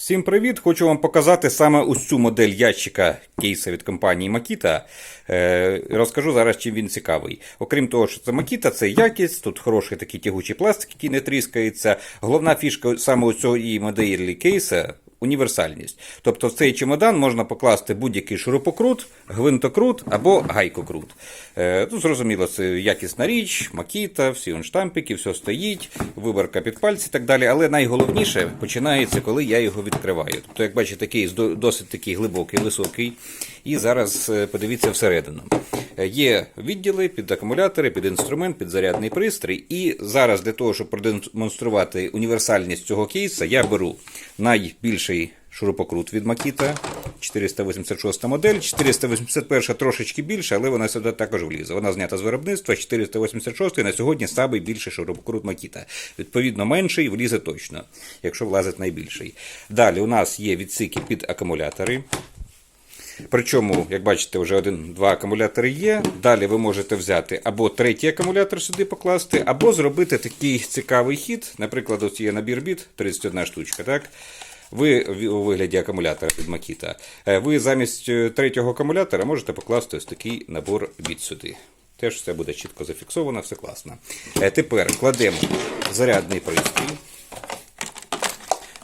Всім привіт! Хочу вам показати саме ось цю модель ящика кейса від компанії Makita. Е, розкажу зараз, чим він цікавий. Окрім того, що це Makita, це якість, тут хороший такий тягучий пластик, який не тріскається. Головна фішка саме ось цієї моделі кейса універсальність. Тобто в цей чемодан можна покласти будь-який шурупокрут, гвинтокрут або гайкокрут. Е, ну, зрозуміло, це якісна річ, макіта, всі штампики, все стоїть, виборка під пальці і так далі. Але найголовніше починається, коли я його відкриваю. Тобто, як бачите, кейс досить такий глибокий, високий. І зараз е, подивіться всередину. Е, Є відділи під акумулятори, під інструмент, під зарядний пристрій. І зараз для того, щоб продемонструвати універсальність цього кейса, я беру найбільший шурупокрут від Makita, 486 модель. 481 трошечки більше, але вона сюди також влізе. Вона знята з виробництва. 486 на сьогодні найбільший шурупокрут Makita. Відповідно, менший влізе точно, якщо влазить найбільший. Далі у нас є відсики під акумулятори. Причому, як бачите, вже один-два акумулятори є. Далі ви можете взяти або третій акумулятор сюди покласти, або зробити такий цікавий хід. Наприклад, ось є набір біт, 31 штучка. так? Ви у вигляді акумулятора від Makita. Е, Ви замість е, третього акумулятора можете покласти ось такий набор від сюди. Теж все буде чітко зафіксовано, все класно. Е, Тепер кладемо зарядний пристрій.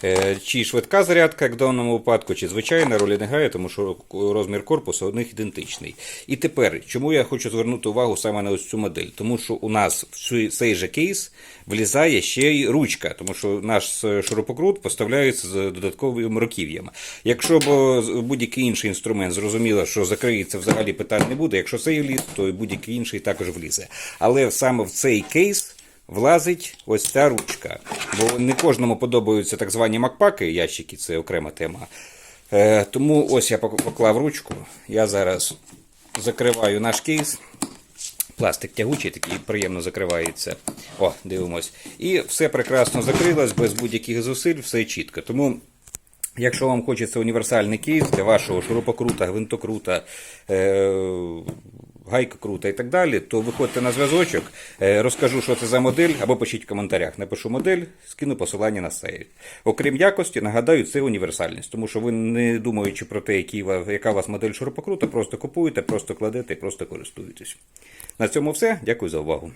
Е, Чи швидка зарядка, як в даному випадку, чи звичайна ролі не грає, тому що розмір корпусу у них ідентичний. І тепер, чому я хочу звернути увагу саме на ось цю модель? Тому що у нас в цей- же кейс влізає ще й ручка, тому що наш шурупокрут поставляється з додатковим руків'ям. Якщо б будь-який інший інструмент зрозуміло, що закриється взагалі питань не буде. Якщо цей вліз, то будь-який інший також влізе. Але саме в цей кейс влазить ось ця ручка. Бо не кожному подобаються так звані макпаки, ящики, це окрема тема. Е, тому ось я поклав ручку. Я зараз закриваю наш кейс. Пластик тягучий, такий приємно закривається. О, дивимось. І все прекрасно закрилось, без будь-яких зусиль, все чітко. Тому Якщо вам хочеться універсальний кейс для вашого шурупокрута, гвинтокрута, е- гайкокрута і так далі, то виходьте на зв'язочок, е, розкажу, що це за модель, або пишіть в коментарях. Напишу модель, скину посилання на сайт. Окрім якості, нагадаю, це універсальність, тому що ви не думаючи про те, які, яка у вас модель шурупокрута, просто купуєте, просто кладете і просто користуєтесь. На цьому все. Дякую за увагу.